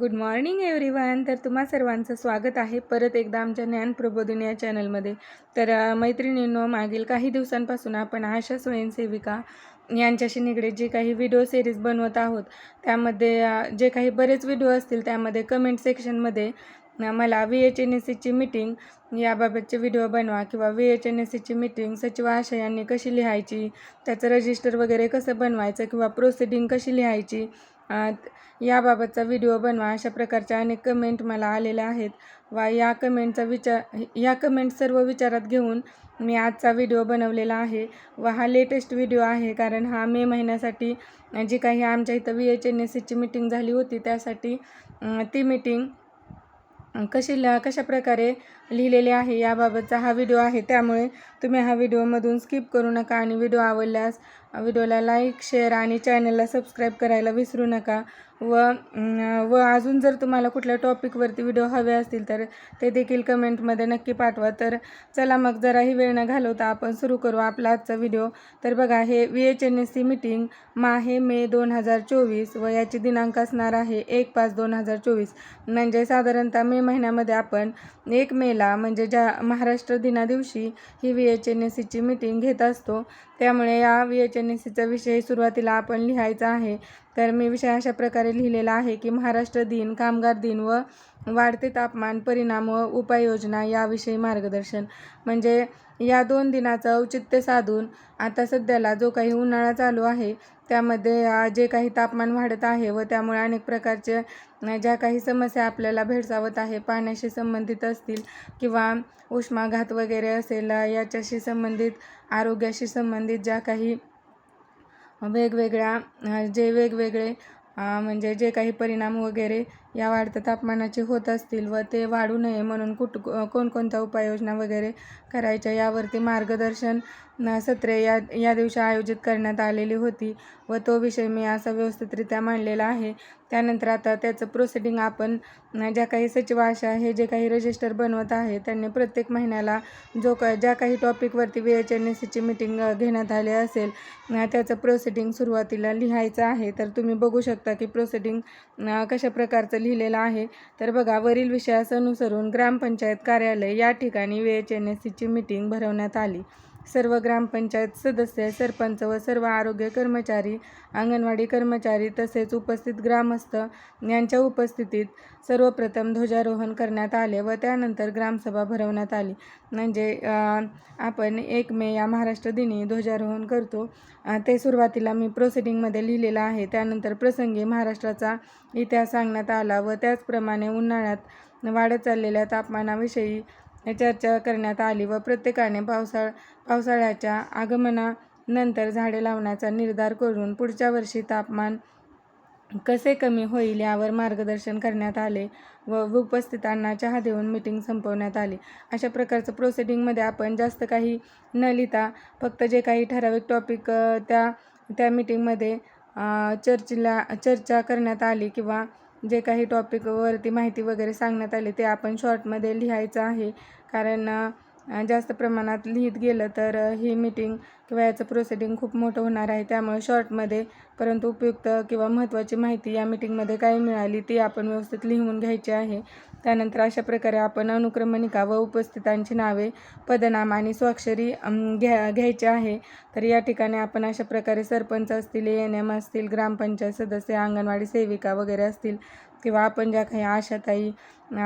Good morning everyone तर तुम्हा सर्वांचं स्वागत आहे परत एकदा आमच्या ज्ञान प्रबोधिनी या चॅनलमध्ये. तर मैत्रिणींनो मागील काही दिवसांपासून आपण आशा स्वयंसेविका यांच्याशी निगडीत जे काही व्हिडिओ सिरीज बनवत आहोत त्यामध्ये जे काही बरेच व्हिडिओ असतील त्यामध्ये कमेंट सेक्शनमध्ये मला व्ही एच एन एस सीची मीटिंग याबाबतचे व्हिडिओ बनवा किंवा व्ही एच एन एस सीची मीटिंग सचिव आशा यांनी कशी लिहायची त्याचं रजिस्टर वगैरे कसं बनवायचं किंवा प्रोसिडिंग कशी लिहायची याबाबतचा व्हिडिओ बनवा अशा प्रकारच्या अनेक कमेंट मला आलेल्या आहेत. वा या कमेंटचा विचार या कमेंट सर्व विचारात घेऊन मी आजचा व्हिडिओ बनवलेला आहे. व हा लेटेस्ट व्हिडिओ आहे कारण हा मे महिन्यासाठी जी काही आमच्या इथं व्ही एच एन एस सीची मीटिंग झाली होती त्यासाठी ती मीटिंग कशी ल कशा प्रकारे लिहिलेले आहे. याबाबतचा हा व्हिडिओ आहे. त्यामुळे तुम्ही हा व्हिडिओमधून स्किप करू नका आणि व्हिडिओ आवडल्यास व्हिडिओला लाईक शेअर आणि चॅनलला सबस्क्राईब करायला विसरू नका. व व अजून जर तुम्हाला कुठल्या टॉपिकवरती व्हिडिओ हवे असतील तर ते देखील कमेंटमध्ये नक्की पाठवा. तर चला मग जराही वेळ न घालवता आपण सुरू करू आपला आजचा व्हिडिओ. तर बघा हे V H N S C meeting माहे मे दोन हजार चोवीस व याची दिनांक असणार आहे एक पाच दोन हजार चोवीस. म्हणजे साधारणतः मे महिन्यामध्ये आपण एक मेला म्हणजे ज्या महाराष्ट्र दिनादिवशी ही व्ही एच एन एस सीची मीटिंग घेत असतो त्यामुळे या व्ही एच एन एस सीचा विषय सुरुवातीला आपण लिहायचा आहे. तर मी विषय अशा प्रकारे लिहिलेला आहे की महाराष्ट्र दिन कामगार दिन व वाढते तापमान परिणाम व उपाययोजना याविषयी मार्गदर्शन. म्हणजे या दोन दिनाचं औचित्य साधून आता सध्याला जो काही उन्हाळा चालू आहे त्यामध्ये जे काही तापमान वाढत आहे व त्यामुळे अनेक प्रकारचे ज्या काही समस्या आपल्याला भेडसावत आहे पाण्याशी संबंधित असतील किंवा उष्माघात वगैरे असेल याच्याशी संबंधित आरोग्याशी संबंधित ज्या काही वेगवेगळ्या जे वेगवेगळे म्हणजे जे काही परिणाम वगैरे या वाढत्या तापमानाचे होत असतील व ते वाढू नये म्हणून कुठ कोणकोणत्या उपाययोजना वगैरे करायच्या यावरती मार्गदर्शन सत्रे या या दिवशी आयोजित करण्यात आलेली होती व तो विषय मी असा व्यवस्थितरित्या मांडलेला आहे. त्यानंतर आता त्याचं प्रोसिडिंग आपण ज्या काही सचिव आशा हे जे काही रजिस्टर बनवत आहे त्यांनी प्रत्येक महिन्याला जो का ज्या काही टॉपिकवरती व्ही एच एन एस सीची मिटिंग घेण्यात आली असेल त्याचं प्रोसिडिंग सुरुवातीला लिहायचं आहे. तर तुम्ही बघू शकता की प्रोसिडिंग कशा प्रकारचं लिहिलेलं आहे. तर बघा वरील विषयास अनुसरून ग्रामपंचायत कार्यालय या ठिकाणी व्ही एच एन एस सीची मिटिंग भरवण्यात आली. सर्व ग्रामपंचायत सदस्य सरपंच व सर्व आरोग्य कर्मचारी अंगणवाडी कर्मचारी तसेच उपस्थित ग्रामस्थ यांच्या उपस्थितीत सर्वप्रथम ध्वजारोहण करण्यात आले व त्यानंतर ग्रामसभा भरवण्यात आली. म्हणजे आपण एक मे या महाराष्ट्र दिनी ध्वजारोहण करतो. ते सुरुवातीला मी प्रोसिडिंगमध्ये लिहिलेलं आहे. त्यानंतर प्रसंगी महाराष्ट्राचा इतिहास सांगण्यात आला व त्याचप्रमाणे उन्हाळ्यात वाढत चाललेल्या तापमानाविषयी चर्चा करण्यात आली व प्रत्येकाने पावसाळ पावसाळ्याच्या आगमनानंतर झाडे लावण्याचा निर्धार करून पुढच्या वर्षी तापमान कसे कमी होईल यावर मार्गदर्शन करण्यात आले व उपस्थितांना चहा देऊन मीटिंग संपवण्यात आली. अशा प्रकारचं प्रोसिडिंगमध्ये आपण जास्त काही न लिहिता फक्त जे काही ठराविक टॉपिक त्या त्या मीटिंगमध्ये चर्चेला चर्चा करण्यात आली किंवा जे काही टॉपिकवरती माहिती वगैरे सांगण्यात आली ते आपण शॉर्टमध्ये लिहायचं आहे. कारण जास्त प्रमाणात लिहित गेलं तर ही मीटिंग किंवा याचं प्रोसिडिंग खूप मोठं होणार आहे. त्यामुळे शॉर्टमध्ये परंतु उपयुक्त किंवा महत्त्वाची माहिती या मीटिंगमध्ये काय मिळाली ती आपण व्यवस्थित लिहून घ्यायची आहे. त्यानंतर अशा प्रकारे आपण अनुक्रमणिका व उपस्थितांची नावे पदनाम आणि स्वाक्षरी घ्या घ्यायची आहे. तर या ठिकाणी आपण अशा प्रकारे सरपंच असतील ए एन एम असतील ग्रामपंचायत सदस्य अंगणवाडी सेविका वगैरे असतील किंवा आपण ज्या काही आशाताई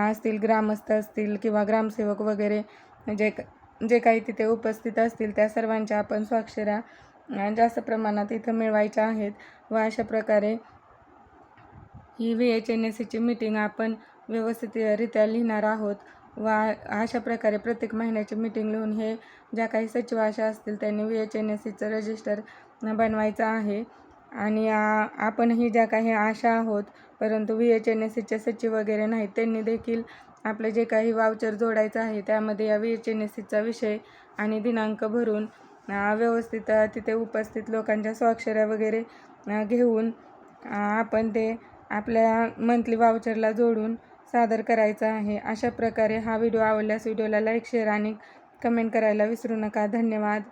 असतील ग्रामस्थ असतील किंवा ग्रामसेवक वगैरे जे जे काही तिथे उपस्थित असतील त्या सर्वांच्या आपण स्वाक्षऱ्या जास्त प्रमाणात इथं मिळवायच्या आहेत व अशा प्रकारे ही व्ही एच एन एस सीची मीटिंग आपण व्यवस्थितरित्या लिहिणार आहोत व अशा प्रकारे प्रत्येक महिन्याची मीटिंग लिहून हे ज्या काही सचिव आशा असतील त्यांनी व्ही एच एन एस सीचं रजिस्टर बनवायचं आहे. आणि आपणही ज्या काही आशा आहोत परंतु व्ही एच एन एस सीचे सचिव वगैरे नाहीत त्यांनी देखील आपलं जे काही वावचर जोडायचं आहे त्यामध्ये या वी एच एन एस सीचा विषय आणि दिनांक भरून व्यवस्थित तिथे उपस्थित लोकांच्या स्वाक्षऱ्या वगैरे घेऊन आपण ते आपल्या मंथली वावचरला जोडून सादर करायचं आहे. अशा प्रकारे हा व्हिडिओ आवडल्यास व्हिडिओला लाईक शेअर आणि कमेंट करायला विसरू नका. धन्यवाद.